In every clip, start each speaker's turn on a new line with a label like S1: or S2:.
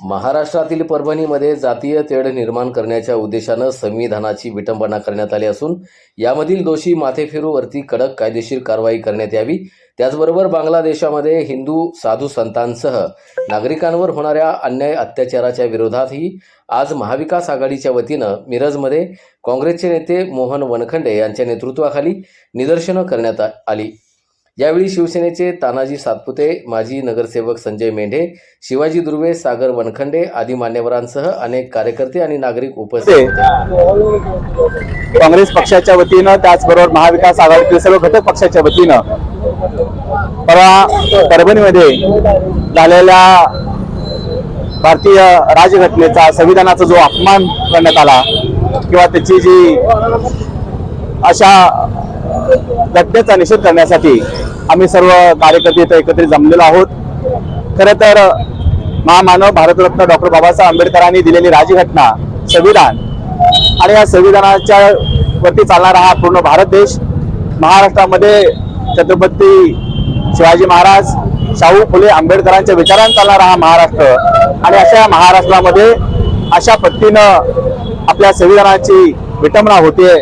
S1: महाराष्ट्रातील परभणीमध्ये जातीय तेढ निर्माण करण्याच्या उद्देशानं संविधानाची विटंबना करण्यात आली असून यामधील दोषी माथेफिरूवरती कडक कायदेशीर कारवाई करण्यात यावी. त्याचबरोबर बांगलादेशामध्ये हिंदू साधू संतांसह नागरिकांवर होणाऱ्या अन्याय अत्याचाराच्या विरोधातही आज महाविकास आघाडीच्या वतीनं मिरजमध्ये काँग्रेसचे नेते मोहन वनखंडे यांच्या नेतृत्वाखाली निदर्शनं करण्यात आली. यावेळी शिवसेनेचे तानाजी सातपुते माजी नगरसेवक संजय मेंढे शिवाजी दुर्वे सागर वनखंडे आदी मान्यवरांसह अनेक कार्यकर्ते आणि नागरिक उपस्थित
S2: काँग्रेस पक्षाच्या वतीनं त्याचबरोबर महाविकास आघाडीतील सर्व घटक पक्षाच्या वतीनं परवा परभणीमध्ये झालेल्या भारतीय राजघटनेचा संविधानाचा जो अपमान करण्यात आला किंवा त्याची जी अशा घटनेचा निषेध करण्यासाठी आम्ही सर्व कार्यकर्ते इथं एकत्रित जमलेलो आहोत. खरं तर महामानव भारतरत्न डॉक्टर बाबासाहेब आंबेडकरांनी दिलेली राजघटना संविधान आणि या संविधानाच्या वरती चालणारा हा पूर्ण भारत देश महाराष्ट्रामध्ये छत्रपती शिवाजी महाराज शाहू फुले आंबेडकरांच्या विचारांनी चालणारा हा महाराष्ट्र आणि अशा महाराष्ट्रामध्ये अशा पद्धतीनं आपल्या संविधानाची विटंबना होते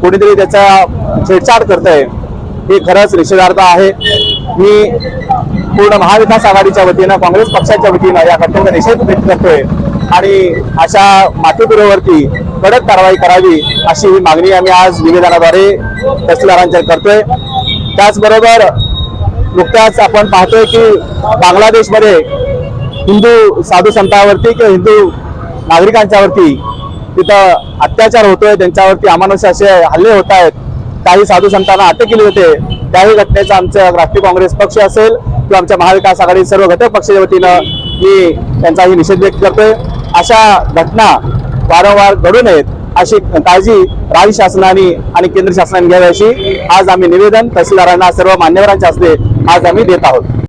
S2: कोणीतरी त्याचा छेडछाड आहे हे खरंच निषेधार्थ आहे. मी पूर्ण महाविकास आघाडीच्या वतीनं काँग्रेस पक्षाच्या वतीनं या घटनेचा निषेध व्यक्त करतोय आणि अशा माथेपुरावरती कडक कारवाई करावी अशी ही मागणी आम्ही आज निवेदनाद्वारे तहसीलदारांच्या करतोय. त्याचबरोबर नुकत्याच आपण पाहतोय की बांगलादेशमध्ये हिंदू साधू संतांवरती किंवा हिंदू नागरिकांच्यावरती तिथं अत्याचार होतोय त्यांच्यावरती अमानुष असे हल्ले होत आहेत. काही साधू संतांना अटक केली होते. त्याही घटनेचा आमचं राष्ट्रीय काँग्रेस पक्ष असेल किंवा आमच्या महाविकास आघाडी सर्व घटक पक्षाच्या वतीनं मी त्यांचाही निषेध व्यक्त करतोय. अशा घटना वारंवार घडू नयेत अशी काळजी राज्य शासनाने आणि केंद्र शासनाने घ्यावी अशी आज आम्ही निवेदन तहसीलदारांना सर्व मान्यवरांच्या हस्ते आज आम्ही देत आहोत.